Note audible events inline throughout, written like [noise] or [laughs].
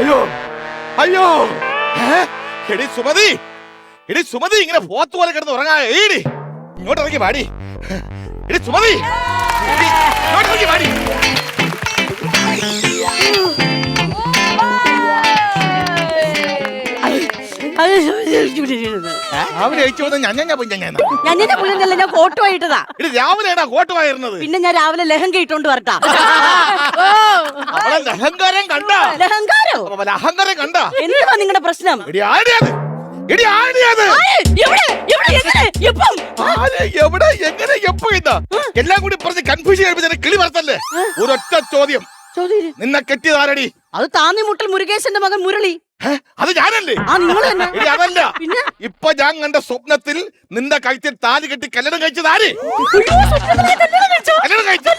അയ്യോ അയ്യോ? എടി സുമതി എടി സുമതി ഇങ്ങനെ പോത്ത് പോലെ കിടന്ന് ഉറങ്ങാ. ഏടി ഇങ്ങോട്ട് ഇറങ്ങി പാടി എടി സുമതി ഇങ്ങോട്ട് ഇറങ്ങി പാടി രാവിലെ അയച്ചു വന്ന ഞാൻ ഞാൻ ഞാൻ ഞാൻ എന്റെ പുള്ളിന്നല്ല ഞാൻ ഫോട്ടോ ആയിട്ടതാ. ഇത് രാവിലെ ഏടാ കോട്ടുമായിരുന്നത് പിന്നെ ഞാൻ രാവിലെ ലഹങ്ക ഇട്ടോണ്ട് വരട്ടാ. [laughs] അവളെ ലഹങ്കാരം കണ്ട? ലഹങ്കാരോ? അഹങ്കാരം കണ്ട? എന്തുവാ നിങ്ങളുടെ പ്രശ്നം? എടി ആടിയത് എടി ആടിയത് എവിടെ? എവിടെ? എങ്ങനെ? എപ്പം? ആരെ? എവിടെ? എങ്ങനെ? എപ്പോ ഇതാ? എല്ലാം കൂടി പറഞ്ഞ് കൺഫ്യൂഷൻ കഴിപ്പിച്ച കിളി വളർത്തല്ലേ ഒരൊറ്റ ചോദ്യം. നിന്നെ കെട്ടിയതാരടി അത് അത് താന്നിമുട്ടൽ മുരുകേശന്റെ മകൻ മുരളി? അത് ഞാനല്ലേ? അതല്ല. ഇപ്പൊ ഞാൻ കണ്ട സ്വപ്നത്തിൽ നിന്റെ കഴുത്തിൽ താലി കെട്ടി കല്യാണം കഴിച്ചത് ആര്? കല്യാണം കഴിച്ചോ?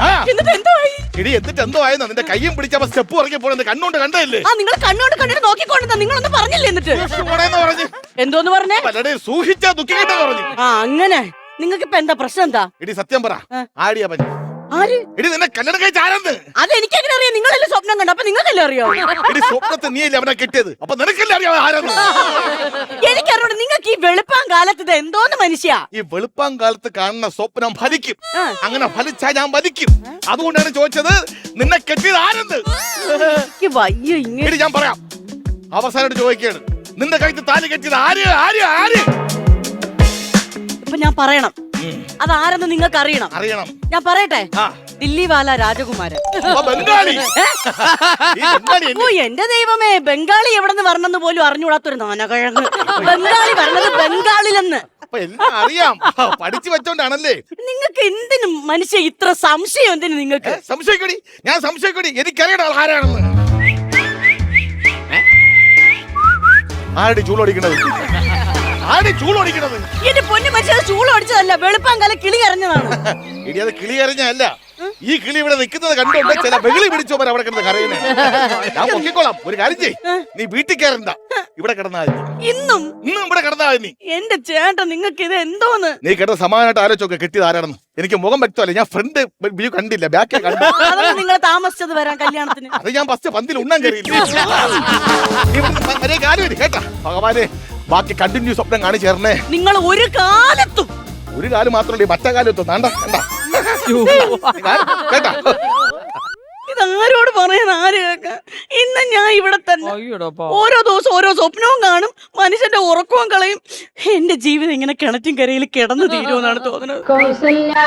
ആ. എന്നിട്ട് എന്തായി എടി എന്നിട്ട് എന്തോ ആയെന്നാ? നിന്റെ കയ്യും പിടിച്ചപ്പോ സ്റ്റെപ്പ് ഇറങ്ങി പോലെ കണ്ണുകൊണ്ട് കണ്ടല്ലേ ആ നിങ്ങൾ കണ്ണോട് കണ്ടിട്ട് നോക്കിക്കൊണ്ടെന്നാ. നിങ്ങളൊന്നും പറഞ്ഞില്ലേ എന്നിട്ട്? പറഞ്ഞു. എന്തോന്ന് പറഞ്ഞേ? പലടെ സൂക്ഷിച്ചാ ദുഃഖിക്കട്ടെ പറഞ്ഞു. ആ അങ്ങനെ. നിങ്ങൾക്ക് ഇപ്പൊ എന്താ? പ്രശ്നം എന്താ? ഇടി സത്യം പറ. ആടിയാ പഞ്ഞു ആര്? എടി നിന്നെ കല്യാണം കഴിച്ച ആരെന്ന്? അത് എനിക്കെങ്ങനെ അറിയാം? നിങ്ങളല്ലേ സ്വപ്നം കണ്ടു അപ്പൊ നിങ്ങൾക്കല്ലേ അറിയോ? എടി സ്വപ്നത്തെ നീയല്ലേ അവനെ കെട്ടിയത്? അപ്പൊ നിനക്കല്ലേ അറിയാം ആരെന്ന്? എനിക്കറിയോട് നിങ്ങൾക്ക് ഈ വെളുപ്പാൻ കാലത്ത് ഇത് എന്തോന്ന് മനുഷ്യ? ഈ വെളുപ്പാൻ കാലത്ത് കാണുന്ന സ്വപ്നം ഫലിക്കും. അങ്ങനെ ഫലിച്ചാ ഞാൻ വലിക്കും അതുകൊണ്ടാണ് ചോദിച്ചത് നിന്നെ കെട്ടിയത് ആരെന്ന്? എനിക്ക് വയ്യ ഇങ്ങനെ എടി ഞാൻ പറയാം. അവസാനമായിട്ട് ചോദിക്കുകയാണ്. നിന്റെ കഴുത്ത് താലി കെട്ടിയത് ആര്? ആര്? ആര്? ഇപ്പൊ ഞാൻ പറയണം. അതാരെന്ന് നിങ്ങൾക്ക് അറിയണം. അറിയണം ഞാൻ പറയട്ടെ? ദില്ലിവാല രാജകുമാരൻ. ഓ എന്റെ ദൈവമേ ബംഗാളി എവിടെന്ന് വരണമെന്ന് പോലും അറിഞ്ഞുകൂടാത്തൊരു നാനകഴങ്ങ് ബംഗാളി വരണത് ബംഗാളിലെന്ന്. അറിയാം. പഠിച്ചു വെച്ചോണ്ടാണല്ലേ. നിങ്ങൾക്ക് എന്തിനും മനുഷ്യ ഇത്ര സംശയം എന്തിനു നിങ്ങൾക്ക്? സംശയിക്കടി. ഞാൻ സംശയിക്കടി. എനിക്കറിയണം ആരാണെന്ന്? ആരുടെ ചൂളോടിക്കണത്? ചൂളോടിക്കണത്. എന്റെ പൊന്നു മനുഷ്യ കല കിളി കരഞ്ഞതാണ് [laughs] ഇനി അത് കിളി കരഞ്ഞല്ല ഈ കിളി ഇവിടെ നിൽക്കുന്നത് കണ്ടോണ്ട് ചില പിടിച്ചോമൻ അവിടെ കിടന്ന് ഞാൻ പൊക്കിക്കോളാം ഒരു കാര്യം ചെയ് നീ വീട്ടിൽ കയറണ്ട. ഇവിടെ കിടന്നാ ഇന്നും? ഇന്നും ഇവിടെ കിടന്നാ നീ. എന്റെ ചേട്ടൻ നിങ്ങൾക്ക് ഇത് എന്തോന്ന്? നീ കിടന്ന് സമാനമായിട്ട് ആലോചിച്ചൊക്കെ കിട്ടിയത് ആരാണെന്ന്. എനിക്ക് മുഖം വ്യക്തമല്ല. ഞാൻ ഫ്രണ്ട് വ്യൂ കണ്ടില്ല ബാക്കിൽ കണ്ടു. [laughs] നിങ്ങൾ താമസിച്ചത് വരാൻ കല്യാണത്തിന്. അത് ഞാൻ ഫസ്റ്റ് പന്തിൽ ഉണ്ണാൻ കയറിയില്ല? [laughs] കേട്ടാ. ഭഗവാനെ ബാക്കി കണ്ടിന്യൂ സ്വപ്നം കാണിച്ചു തരണേ. നിങ്ങൾ ഒരു കാലത്തും ഒരു കാലം മാത്രമല്ല മറ്റേ കാലത്തും വേണ്ട വേണ്ട. കേട്ടാ? ഇതാരോട് പറയാൻ ആര് കേൾക്കാൻ ഇന്ന് ഞാൻ ഇവിടെ തന്നെ ഓരോ ദിവസം ഓരോ സ്വപ്നവും കാണും മനുഷ്യന്റെ ഉറക്കവും കളയും. എന്റെ ജീവിതം ഇങ്ങനെ കിണറ്റും കരയിൽ കിടന്നു തീരുമെന്നാണ് തോന്നുന്നത്. കൗസല്യൂർവ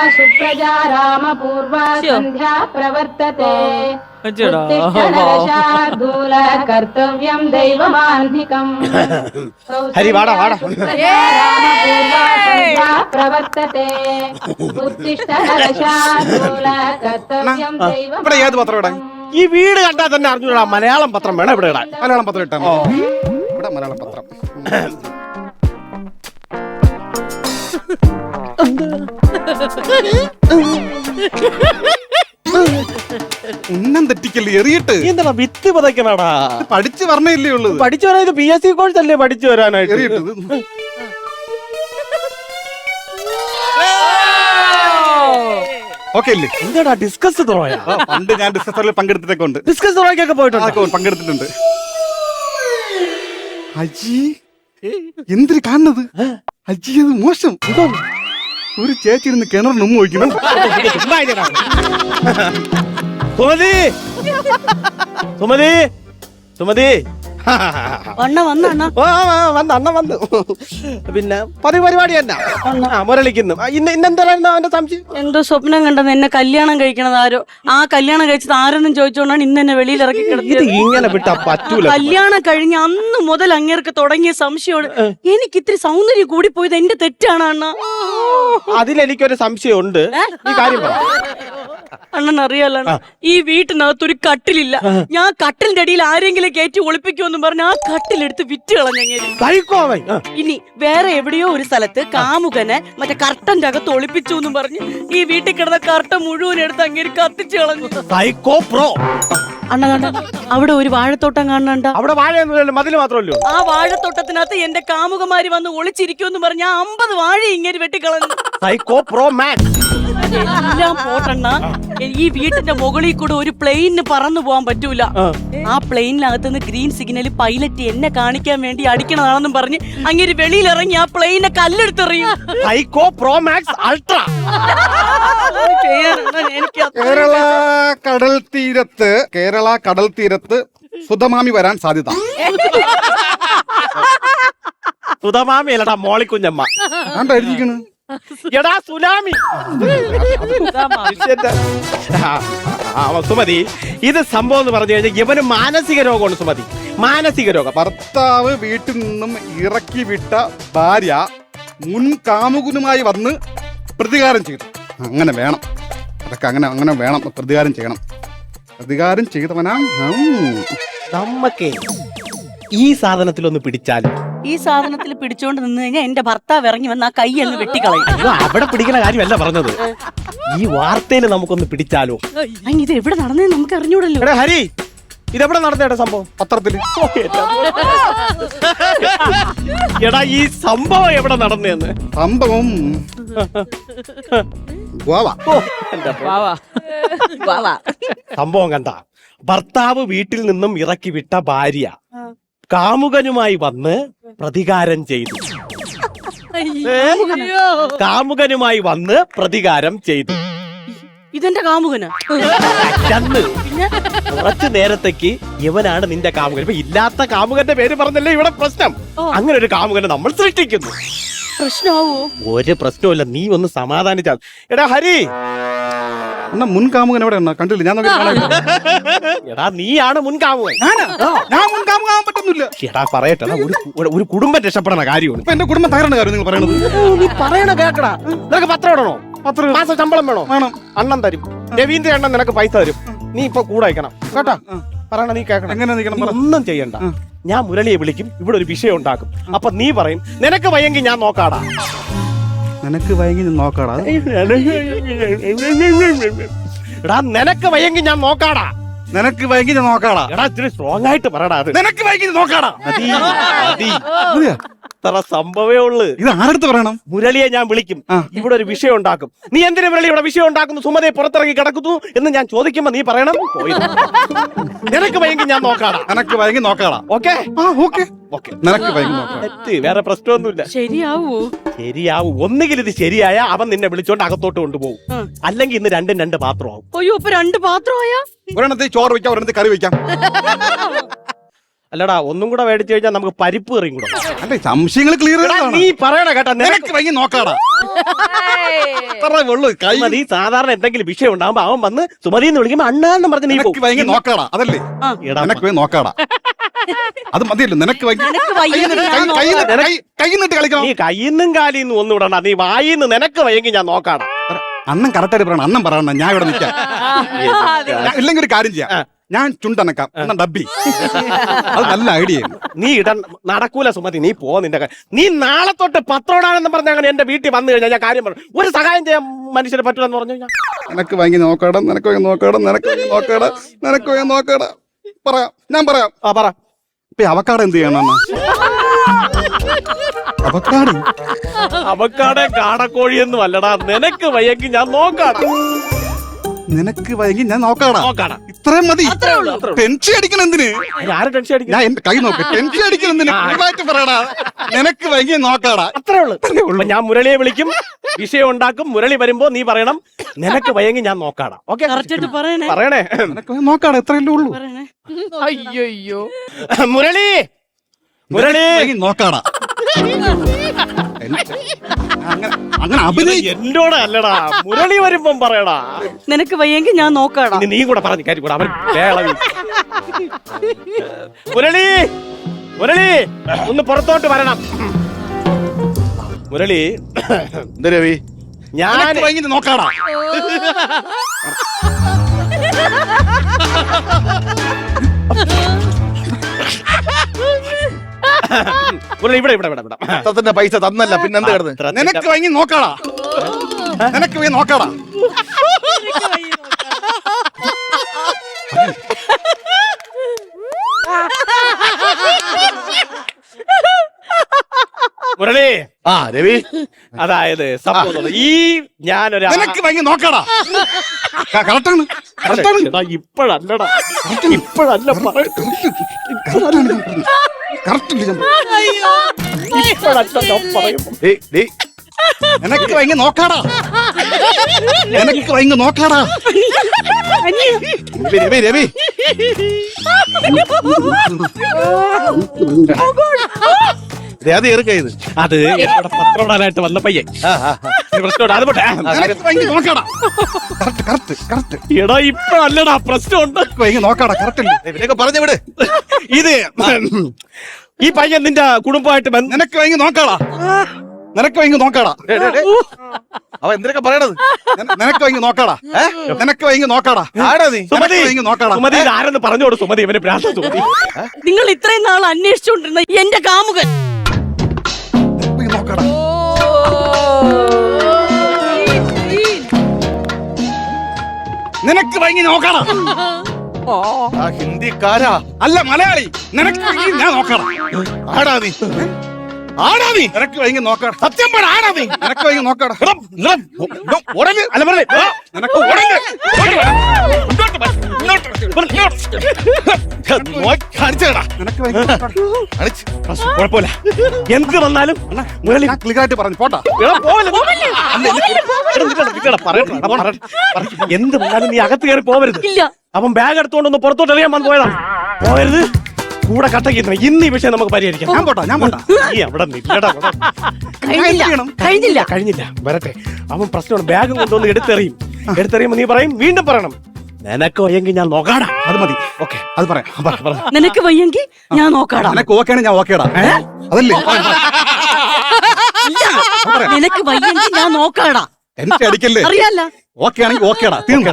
सुप्रजा रामपूर्वा सन्ध्या प्रवर्तते അച്ഛടാ उत्तिष्ठनरशार्दूल कर्तव्यं दैवमान्धिकम् ഹരി, വാടാ, വാടാ. सुप्रजा रामपूर्वा सन्ध्या प्रवर्तते उत्तिष्ठनरशार्दूल कर्तव्यं ഇവിടെ ഏത് പത്രം ഇടാൻ दैवमान्धिकम् ഈ വീട് കണ്ടാൽ തന്നെ അറിഞ്ഞൂടാ മലയാളം പത്രം വേണം ഇവിടെ ഇടാൻ മലയാളം പത്രം ഇട്ടാ മതി. ഇവിടെ മലയാളം പത്രം ഉന്നം തെറ്റിക്കല്ലേ എറിയിട്ട്? എന്താ വിത്ത് പഠിച്ച് ഉള്ളത്? പഠിച്ചു വരാൻ ഇത് പി എസ് സി കോഴ്സ് അല്ലേ പഠിച്ചു വരാനായിട്ട്? എറിയിട്ട് ഇത്? ഓക്കെ അല്ലേ എന്താടാ ഡിസ്കസ് തുറയാ? പണ്ട് ഞാൻ ഡിസ്കസറിൽ പങ്കെടുത്തിട്ടൊക്കെ ഉണ്ട്. ഡിസ്കസ് തുറയ്ക്കൊക്കെ പോയിട്ടുണ്ട്. പങ്കെടുത്തിട്ടുണ്ട്. അജി എന്തിന് കാണുന്നത്? അജി അത് മോശം. ഒരു ചേച്ചി ഇരുന്ന് കിണറിന് ഉമ്മ സുമതി! സുമതി! വന്ന അണ്ണ. അണ്ണ പിന്നെ പതിവ് പരിപാടി തന്നെ ആ മുരളിക്കുന്നു. ഇന്ന് ഇന്നെന്തായിരുന്നു അവന്റെ സംശയം? എന്തോ സ്വപ്നം കണ്ടെന്ന് എന്നെ കല്യാണം കഴിക്കണത് ആരോ. ആ കല്യാണം കഴിച്ചത് ആരെന്നും ചോദിച്ചോണ്ടാണ് ഇന്ന് എന്നെ വെളിയിൽ ഇറക്കി ഇത് കിടത്തിയത്. ഇങ്ങനെ വിട്ടാ പറ്റൂല. കല്യാണം കഴിഞ്ഞ അന്ന് മുതൽ അങ്ങേർക്ക് തുടങ്ങിയ സംശയമാണ്. എനിക്ക് ഇത്തിരി സൗന്ദര്യം കൂടി പോയത് എന്റെ തെറ്റാണ് അണ്ണ. അതിലെനിക്കൊരു സംശയമുണ്ട്. ഈ കാര്യം പറ. അണ്ണൻ അറിയാലോ ഈ വീട്ടിനകത്തൊരു കട്ടിലില്ല. ഞാൻ കട്ടിലിന്റെ അടിയിൽ ആരെങ്കിലും കയറ്റി ഒളിപ്പിക്കുമെന്നും പറഞ്ഞ് ആ കട്ടിലെടുത്ത് വിറ്റ് ആ. ഇനി വേറെ എവിടെയോ ഒരു സ്ഥലത്ത് കാമുകനെ മറ്റേ കർട്ടന്റെ അകത്ത് ഒളിപ്പിച്ചു എന്നും പറഞ്ഞ് ഈ വീട്ടിൽ കിടന്ന കർട്ടൻ മുഴുവൻ എടുത്ത് അങ്ങനെ കത്തിച്ചു കളഞ്ഞു. Psycho pro. അണ്ണ കണ്ട അവിടെ ഒരു വാഴത്തോട്ടം കാണണ്ട അവിടെ മതിൽ മാത്രമല്ലോ ആ വാഴത്തോട്ടത്തിനകത്ത് എന്റെ കാമുകമാര് വന്ന് ഒളിച്ചിരിക്കുമെന്ന് പറഞ്ഞ ആ അമ്പത് വാഴ ഇങ്ങനെ വെട്ടിക്കളഞ്ഞു. സൈക്കോ പ്രോ മാക്സ് എല്ലാം പോട്ടണ്ണ ഈ വീട്ടിന്റെ മുകളിൽ കൂടെ ഒരു പ്ലെയിനിന് പറന്നു പോവാൻ പറ്റൂല. ആ. പ്ലെയിനിനകത്ത് നിന്ന് ഗ്രീൻ സിഗ്നൽ പൈലറ്റ് എന്നെ കാണിക്കാൻ വേണ്ടി അടിക്കണതാണെന്നും പറഞ്ഞ് അങ്ങനെ വെളിയിൽ ഇറങ്ങി ആ പ്ലെയിനെ കല്ലെടുത്തെറിയും. ഹൈക്കോ പ്രോ മാക്സ് അൾട്രാ. എനിക്ക് കേരള കടൽ തീരത്ത് കേരള കടൽ തീരത്ത് സുധമാമി വരാൻ സാധ്യത. സുധമാമി അല്ലടാ മോളിക്കുഞ്ഞമ്മ ആണ്ടാ എഴുതിയിരിക്കണ്? എടാ സുനാമി. മനുഷ്യന്റെ- ആ, ആ, ആ, സുമതി ഇത് സംഭവം എന്ന് പറഞ്ഞു കഴിഞ്ഞാൽ ഇവന് മാനസിക രോഗമാണ് സുമതി. മാനസിക രോഗം. ഭർത്താവ് വീട്ടിൽ നിന്നും ഇറക്കി വിട്ട ഭാര്യ മുൻ കാമുകനുമായി വന്ന് പ്രതികാരം ചെയ്തു. അങ്ങനെ വേണം. അതൊക്കെ അങ്ങനെ അങ്ങനെ വേണം. പ്രതികാരം ചെയ്യണം. പ്രതികാരം ചെയ്തവനാ. നമ്മക്കേ ഈ സാധനത്തിലൊന്ന് പിടിച്ചാലും ഈ സാധനത്തിൽ പിടിച്ചോണ്ട് നിന്ന് കഴിഞ്ഞാൽ എന്റെ ഭർത്താവ് ഇറങ്ങി വന്ന് ആ കൈ അങ്ങ് വെട്ടിക്കളയും. അയ്യോ, അവിടെ പിടിക്കുന്ന കാര്യമല്ല പറഞ്ഞത്. ഈ വാർത്തയിൽ നമുക്കൊന്ന് പിടിച്ചാലോ? ഇത് എവിടെ നടന്നേ നമുക്ക് അറിഞ്ഞൂടല്ലോ. എടാ ഹരി ഇതെവിടെ നടന്നേടാ സംഭവം? പത്രത്തിൽ എടാ ഈ സംഭവം എവിടെ നടന്നേന്ന്? സംഭവം ഗോവ. ഓ, എന്റെ പൊന്നോ. സംഭവം കണ്ട. ഭർത്താവ് വീട്ടിൽ നിന്നും ഇറക്കി വിട്ട ഭാര്യ. കാമുകനുമായി വന്ന് പ്രതികാരം ചെയ്തു. കാമുകനുമായി വന്ന് പ്രതികാരം ചെയ്തു. ഇതെന്റെ കാമുകന്? ചന്ന്. കുറച്ചു നേരത്തേക്ക് ഇവനാണ് നിന്റെ കാമുകൻ. ഇപ്പൊ ഇല്ലാത്ത കാമുകന്റെ പേര് പറഞ്ഞല്ലേ ഇവിടെ പ്രശ്നം? അങ്ങനെ ഒരു കാമുകനെ നമ്മൾ സൃഷ്ടിക്കുന്നു. പ്രശ്നമാവോ? ഒരു പ്രശ്നവുമില്ല. നീ ഒന്ന് സമാധാനിച്ചാൽ എടാ ഹരി. എന്നാ മുൻ കാമുകൻ എവിടെ കണ്ടില്ല? ഞാൻ എടാ നീയാണ് മുൻകാമുകൻ. ഞാൻ മുൻകാമുകൻ പറ്റുന്നില്ല. എടാ പറയട്ടെ ഒരു ഒരു- കുടുംബം രക്ഷപ്പെടണ കാര്യമാണ്. ഇപ്പൊ എന്റെ കുടുംബം തകരണ കാര്യം നിങ്ങൾ പറയണത്. നീ പറയണ കേക്കടാ. നിനക്ക് പത്രം ഇടണോ? പത്രം മാസം ശമ്പളം വേണോ? വേണം. അണ്ണൻ തരും. രവീന്ദ്ര അണ്ണൻ നിനക്ക് പൈസ തരും. നീ ഇപ്പൊ കൂടെ അയക്കണം. കേട്ടാ? പറയണ നീ കേക്കണം. എങ്ങനെ നിൽക്കണം ഒന്നും ചെയ്യണ്ട. ഞാൻ മുരളിയെ വിളിക്കും. ഇവിടെ ഒരു വിഷയം ഉണ്ടാക്കും. അപ്പൊ നീ പറയും നിനക്ക് വയ്യെങ്കിൽ ഞാൻ നോക്കാടാ. നിനക്ക് വയങ്ങി നോക്കാടാ. എടാ നിനക്ക് വയങ്ങി ഞാൻ നോക്കാടാ. നിനക്ക് വയങ്ങി നോക്കാടാ. എടാ ഇത്തിരി സ്ട്രോങ് ആയിട്ട് പറടാ അത്. നിനക്ക് വയങ്ങി നോക്കാടാ. മതിയോ? ഇത്ര സംഭവേ ഉള്ളു. ഇത് ആരടുത്ത് പറയണം? മുരളിയെ ഞാൻ വിളിക്കും. ഇവിടെ ഒരു വിഷയം ഉണ്ടാക്കും. നീ എന്തിനു മുരളി ഇവിടെ വിഷയം ഉണ്ടാക്കുന്നു? സുമതയെ പുറത്തിറങ്ങി കിടക്കുന്നു എന്ന് ഞാൻ ചോദിക്കുമ്പോ നീ പറയണം? പോയി. [laughs] നിനക്ക് വയ്യെങ്കിൽ ഞാൻ നോക്കാടാ. നിനക്ക് വയങ്ങി നോക്കാടാ. ഓക്കെ ആ ഓക്കെ ഓക്കെ നിനക്ക് നോക്കാടാ വേറെ പ്രശ്നമൊന്നുമില്ല. ശരിയാവൂ. ശരിയാവും. ഒന്നുകിൽ ഇത് ശരിയായ അവൻ നിന്നെ വിളിച്ചോണ്ട് അകത്തോട്ട് കൊണ്ടുപോകും. അല്ലെങ്കിൽ ഇന്ന് രണ്ടും രണ്ട് പാത്രമാവും. അയ്യോ അപ്പൊ രണ്ട് പാത്രമായാ? ഒരെണ്ണത്തിൽ ചോറ് വെക്കാം ഒരെണ്ണത്തിൽ കറി വെക്കാം. അല്ലടാ ഒന്നും കൂടെ മേടിച്ചു കഴിഞ്ഞാൽ നമുക്ക് പരിപ്പ് കറിയും കൂടെ വേണം. അല്ലെ സംശയങ്ങൾ ക്ലിയർ എടാ, നീ പറയണ കേട്ടാ നിനക്ക് നിനക്ക് വൈകി നോക്കാടാ. അത്രേ ഉള്ളു കൈ സുമതി സാധാരണ എന്തെങ്കിലും വിഷയം ഉണ്ടാകുമ്പോ അവൻ വന്ന് സുമതി എന്ന് വിളിക്കുമ്പോ അണ്ണാന്ന് പറഞ്ഞ് നീ നിനക്ക് പോകും നോക്കാടാ അതല്ലേ? ആ. എടാ, നിനക്ക് വൈകി നോക്കാടാ. അത് മതിയല്ലോ നിനക്ക് വൈകി നിനക്ക് നിന്ന് ഞാൻ കൈ- കൈ- നോക്കാം. കൈ- കൈ നിട്ട് കളിക്കണം. നീ കയ്യിന്നും കാലിന്നും ഒന്നും ഇടണ്ട നീ വായിന്ന് നിനക്ക് വയ്യെങ്കിൽ ഞാൻ നോക്കാടാ. അന്നം കറക്റ്റായിട്ട് പറയണം അന്നും പറയണം ഞാൻ ഇവിടെ നിൽക്കാം. ഞാൻ- ഇല്ലെങ്കിൽ ഒരു കാര്യം ചെയ്യാം. ഞാൻ ചുണ്ടനക്കാം ഡബ്ബി. അത് നല്ല ഐഡിയ നീ ഇട നടക്കൂല സുമതി നീ പോ നിന്റെ നീ നാളെ തൊട്ട് പത്രോടാണെന്ന് പറഞ്ഞ അങ്ങനെ എന്റെ വീട്ടിൽ വന്നു കഴിഞ്ഞാൽ ഞാൻ കാര്യം പറഞ്ഞു ഒരു സഹായം ചെയ്യാൻ മനുഷ്യരെ പറ്റൂലെന്ന് പറഞ്ഞു ഞാൻ നിനക്ക് വാങ്ങി നോക്കാടാ നിനക്ക് വാങ്ങി നോക്കാടാ നിനക്ക് വാങ്ങി നോക്കാടാ നിനക്ക് വാങ്ങി നോക്കാടാ. പറയാം ഞാൻ പറയാം. ആ പറ. ഇപ്പൊ അവക്കാട് എന്ത് ചെയ്യണം അവക്കാട്? അവക്കാടെ കാടക്കോഴിയൊന്നും അല്ലടാ. നിനക്ക് വയ്യെങ്കിൽ ഞാൻ നോക്കാടാ നിനക്ക് വൈകി ഞാൻ നോക്കാടാ. നോക്കാടാ. ഇത്രയും മതി. അത്രേ ഉള്ളൂ, ടെൻഷൻ അടിക്കണം എന്തിന്? ആരും ടെൻഷൻ ഞാൻ എന്റെ കൈ നോക്ക്. ടെൻഷൻ അടിക്കണം എന്തിന്? ക്ലിയറായിട്ട് പറയടാ. നിനക്ക് വൈകി നോക്കാടാ. അത്രേ ഉള്ളൂ. അപ്പൊ ഞാൻ മുരളിയെ വിളിക്കും. വിഷയം ഉണ്ടാക്കും. മുരളി വരുമ്പോ നീ പറയണം. നിനക്ക് വയങ്ങി ഞാൻ നോക്കാടാ. ഓക്കെ? കറക്റ്റ് ആയിട്ട് പറയണേ. പറയണേ. നിനക്ക് വൈകി നോക്കാടാ. ഇത്രേ ഉള്ളൂ. പറയണേ. അയ്യോ മുരളി! മുരളി! വൈകി നോക്കാടാ. [laughs] ടെൻഷൻ. അങ്ങനെ അങ്ങനെ അഭിനയിക്കും എന്നോട് അല്ലടാ. മുരളി വരുമ്പം പറയടാ. നിനക്ക് വയ്യെങ്കിൽ ഞാൻ നോക്കാടാ. നീ കൂടെ പറഞ്ഞു കാര്യം കൂടെ അവൻ കേളവി മുരളി മുരളി ഒന്ന് പുറത്തോട്ട് വരണം. മുരളി എന്താ രവി? ഞാൻ നിനക്ക് നോക്കാടാ. മുരളി ഇവിടെ ഇവിടെ ഇവിടെ ഇവിടെ. പൈസ തന്നല്ല പിന്നെന്ത് കിടന്ന്? നിനക്ക് വാങ്ങി നോക്കാടാ. നിനക്ക് പോയി നോക്കാടാ. മുരളി ആ രവി. അതായത് സംഭവം. ഈ ഞാനൊരു നിനക്ക് ഭയങ്കര നോക്കാടാ. കറക്റ്റാണ്. കറക്റ്റാണ്. എടാ, ഇപ്പഴല്ലടാ. ഇപ്പഴല്ല പറ- കറക്റ്റ് ഇപ്പഴല്ല ഞാൻ ഒരു ഡേയ്, നിനക്ക് ഭയങ്കര നോക്കാടാ. നിനക്ക് ഭയങ്കര നോക്കാടാ. രവി രവി രവി. അത് ഇറക്ക ഇത്. അത് എന്നോട് പത്രം ഇടാനായിട്ട് വന്ന അത് പോട്ടെ. നോക്കാടാ. Correct correct correct. എടാ നോക്കാടാ കറക്റ്റ് ഇവനെയൊക്കെ പറഞ്ഞു വിട്. ഇത് ഈ പയ്യൻ നിന്റെ കുടുംബമായിട്ട് നിനക്ക് വൈകി നോക്കാടാ. നിനക്ക് വൈകി നോക്കാടാ. അവ എന്തിനൊക്കെ പറയണത്? നിന- നിനക്ക് വൈകി നോക്കാടാ. നിനക്ക് വൈകി നോക്കാടാ. നോക്കാടാ. സുമതി ആരെന്ന് പറഞ്ഞോട് സുമതി ഇവന് സുമതി. നിങ്ങൾ ഇത്രയും നാൾ അന്വേഷിച്ചുകൊണ്ടിരുന്ന എന്റെ കാമുകൻ. നോക്കാടാ. നിനക്ക് വൈകി നോക്കണം ആ ഹിന്ദിക്കാരാ. അല്ല മലയാളി. നിനക്ക് വൈകി ഞാൻ നോക്കണം ആടാ നീ. ആടാ നീ. നിനക്ക് സത്യം പറ ആടാ നീ. നിനക്ക് നോക്കാടാ. ഉടനെ അല്ല പറയേ നിനക്ക് ഉടനെ കുഴപ്പമില്ല. എന്ത് വന്നാലും മുരളി. ക്ലിയർ ആയിട്ട് പറഞ്ഞു. പോട്ടാ. എന്ത് വന്നാലും നീ അകത്ത് കയറി പോവരുത്. അപ്പം ബാഗ് എടുത്തോണ്ടൊന്ന് പുറത്തോട്ട് അറിയാൻ വന്ന് പോയതാണ് പോയരുത് കൂടെ കട്ടക്കിരുന്ന ഇന്ന് ഈ വിഷയം നമുക്ക് പരിഹരിക്കാം. ഞാൻ പോട്ടാ ഞാൻ പോട്ടാ. നീ അവിടെ നില്ലടാ അവിടെ. കഴിഞ്ഞില്ല. ചെയ്യണം? കഴിഞ്ഞില്ല. കഴിഞ്ഞില്ല. വരട്ടെ. അവൻ പ്രശ്നമാണ്. ബാഗ് കൊണ്ടുവന്ന് എടുത്തെറിയും. എടുത്തെറിയുമ്പോ നീ പറയും വീണ്ടും പറയണം. നിനക്ക് വയ്യെങ്കിൽ ഞാൻ നോക്കാടാ. അത് മതി. ഓക്കെ അത് പറയാം. പറ, പറ. നിനക്ക് വയ്യെങ്കിൽ ഞാൻ നോക്കാടാ. നിനക്ക് ഓക്കെയാണ് ഞാൻ ഓക്കേടാ അതല്ലേ? നിനക്ക് വയ്യെങ്കിൽ ഞാൻ നോക്കാടാ. എന്നെ അടിക്കല്ലേ? അറിയാല്ല. ഓക്കെ ആണെങ്കിൽ ഓക്കേടാ തീർന്നു.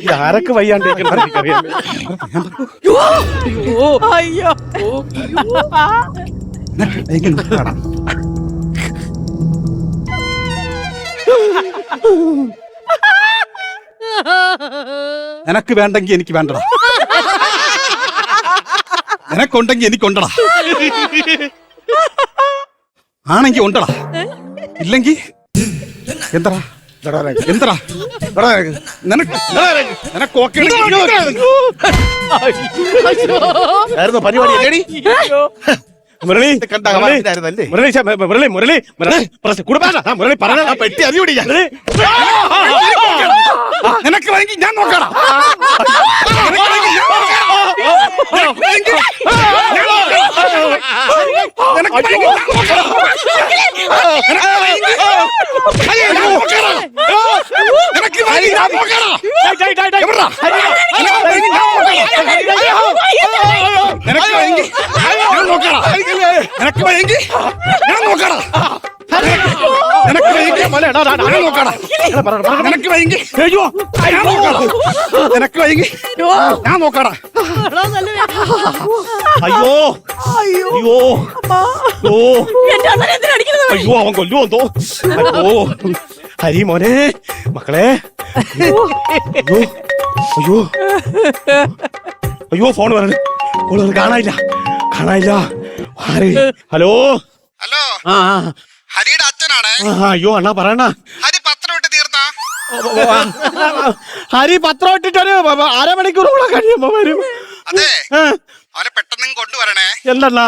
ഇത് ആരൊക്കെ വയ്യാണ്ടിരിക്കണം അയ്യോ. നിനക്ക് വേണ്ടെങ്കിൽ എനിക്ക് വേണ്ടടാ. നിനക്കുണ്ടെങ്കിൽ എനിക്കുണ്ടടാ ആണെങ്കി ഉണ്ടടാ. ഇല്ലെങ്കി എന്തടാ? എന്തടാ നിനക്ക് പരിപാടി അല്ലേടി മുരളി കണ്ട മുരളി? മുരളി മുരളി മുരളി മുരളി പ്രശ്നം കുടുംബാ മുരളി പറഞ്ഞ പെട്ടി അറിയൂടി നിനക്ക് വേണമെങ്കിൽ ഞാൻ നോക്കടാ നിനക്ക് വേണമെങ്കിൽ ഞാൻ നോക്കടാ. നിനക്ക് ഞാൻ നോക്കടാ. നിനക്ക് ഞാൻ നോക്കടാ. അയ്യോ. അയ്യോ. അയ്യോ. അയ്യോ. അവൻ കൊല്ലുവോ എന്തോ? അയ്യോ. ഹരി മോനെ മക്കളെ. അയ്യോ. അയ്യോ. അയ്യോ. ഫോൺ പറഞ്ഞു ഫോൺ പറഞ്ഞു കാണാനില്ല. കാണാനില്ല. ഹലോ? ഹലോ. ആ ആ, ഹരിയുടെ അച്ഛനാണ് അയ്യോ അണ്ണാ പറയണ ഹരി പത്രം ഇട്ട് തീർത്താ? ഹരി പത്രം ഇട്ടിട്ടൊരു അരമണിക്കൂർ കൂടെ കഴിയുമ്പോ വരും. അതെ. അവനെ പെട്ടെന്ന് കൊണ്ടുവരണേ. എന്തണ്ണാ?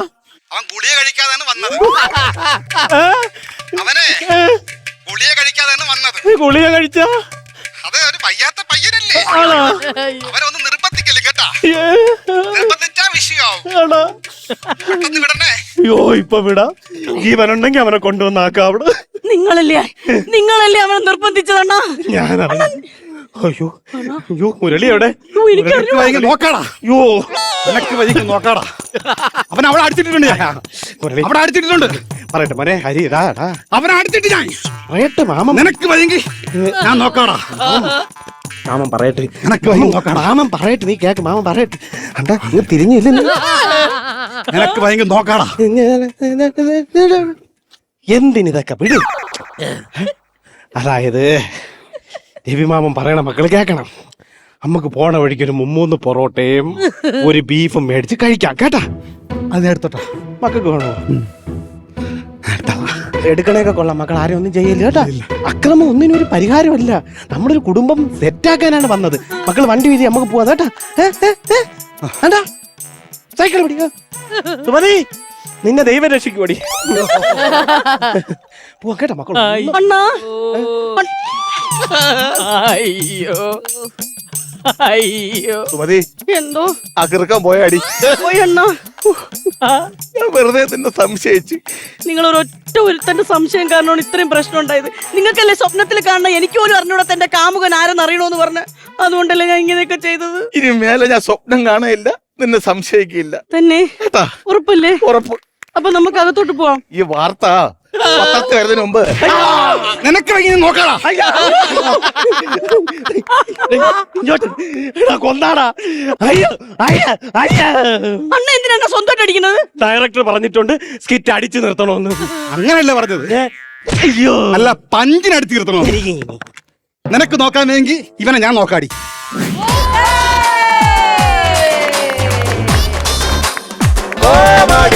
അവൻ ഗുളിയ കഴിക്കാതാണ് വന്നത്. അവനെ ഗുളിയ കഴിക്കാതാണ് വന്നത്. ഈ ഗുളിക കഴിച്ച? അതെ ഒരു പയ്യാത്ത പയ്യനല്ലേ? അവനൊന്ന് നിർബന്ധിക്കൽ കേട്ടാ? നിർബന്ധിച്ചാ വിഷയാവും പെട്ടെന്ന് വിടണേ. അയ്യോ ഇപ്പൊ വിടാ. ജീവനുണ്ടെങ്കി അവനെ കൊണ്ടുവന്നാക്കാം അവിടെ. നിങ്ങളല്ലേ? നിങ്ങളല്ലേ അവനെ നിർബന്ധിച്ചതണ്ണാ? ഞാൻ അയ്യോ അയ്യോ മുരളി എവിടെ? എനിക്കറിഞ്ഞു വൈകി നോക്കാടാ. അയ്യോ. നിനക്ക് വൈകി നോക്കാടാ. അവൻ അവിടെ അടിച്ചിട്ടുണ്ട് മുരളി. അവിടെ അടിച്ചിട്ടുണ്ട് പറയട്ടെ മോനെ ഹരി ഇടാ അവനെ അടിച്ചിട്ട് ഞാൻ. പറയട്ടെ മാമ. നിനക്ക് വൈകി ഞാൻ നോക്കാടാ. മാമൻ പറയട്ടെ. മാമൻ പറയട്ടെ നീ കേക്ക് മാമൻ പറയട്ടെ. അണ്ട നീ തിരിഞ്ഞില്ല? നിനക്ക് വൈകി നോക്കാടാ. എന്തിനിതൊക്കെ വിടും? അതായത് രവിമാമൻ പറയണ മക്കൾ കേക്കണം. നമുക്ക് പോണ വഴിക്ക് ഒരു മുമ്മൂന്ന് പൊറോട്ടയും ഒരു ബീഫും മേടിച്ച് കഴിക്കാം. കേട്ടാ? അത് എടുത്തോട്ടാ. മക്കൾക്ക് വേണോ? എടുക്കണേക്കെ കൊള്ളാം. മക്കൾ ആരും ഒന്നും ചെയ്യില്ല കേട്ടാ? അക്രമം ഒന്നിനും ഒരു പരിഹാരമല്ല. നമ്മുടെ ഒരു കുടുംബം സെറ്റാക്കാനാണ് വന്നത്. മക്കൾ വണ്ടി വീതി നമുക്ക് പോവാ. കേട്ടാ? സൈക്കിൾ പിടിക്ക? നിന്നെ ദൈവം രക്ഷിക്കുവടി പോവാ കേട്ടാ മക്കൾ അണ്ണാ. അയ്യോ. അയ്യോ. സുമതി എന്തോ? അകർക്കാൻ പോയ അടി. പോയി അണ്ണാ ഞാൻ വെറുതെ നിന്നെ സംശയിച്ച്. നിങ്ങൾ ഒരൊറ്റ ഒരുത്തന്റെ സംശയം കാരണമാണ് ഇത്രയും പ്രശ്നം ഉണ്ടായത്. നിങ്ങൾക്കല്ലേ സ്വപ്നത്തിൽ കാണുന്ന എനിക്ക് പോലും അറിഞ്ഞൂടാത്ത എന്റെ കാമുകൻ ആരെന്ന് അറിയണോന്ന് പറഞ്ഞ്. അതുകൊണ്ടല്ലേ ഞാൻ ഇങ്ങനെയൊക്കെ ചെയ്തത്? ഇനി മേലെ ഞാൻ സ്വപ്നം കാണയില്ല നിന്നെ സംശയിക്കില്ല തന്നെ? ഉറപ്പല്ലേ? ഉറപ്പ്. അപ്പൊ നമുക്ക് അകത്തോട്ട് പോവാം. ഈ വാർത്ത പത്രത്തിൽ വരുന്നതിന് മുമ്പ്. നിനക്കിറങ്ങി നോക്കാടാ. ഇങ്ങോട്ട്. കൊന്നാടാ. അയ്യോ അയ്യ അയ്യ. അണ്ണ എന്തിനാണ് സ്വന്തമായിട്ട് അടിക്കുന്നത്? ഡയറക്ടർ പറഞ്ഞിട്ടുണ്ട് സ്കിറ്റ് അടിച്ചു നിർത്തണമെന്ന് അങ്ങനല്ല പറഞ്ഞത്? അയ്യോ. അല്ല പഞ്ചിനടി തീർത്തണോ നിനക്ക് നോക്കാമെങ്കിൽ ഇവനെ ഞാൻ നോക്കാടി. കോമാളി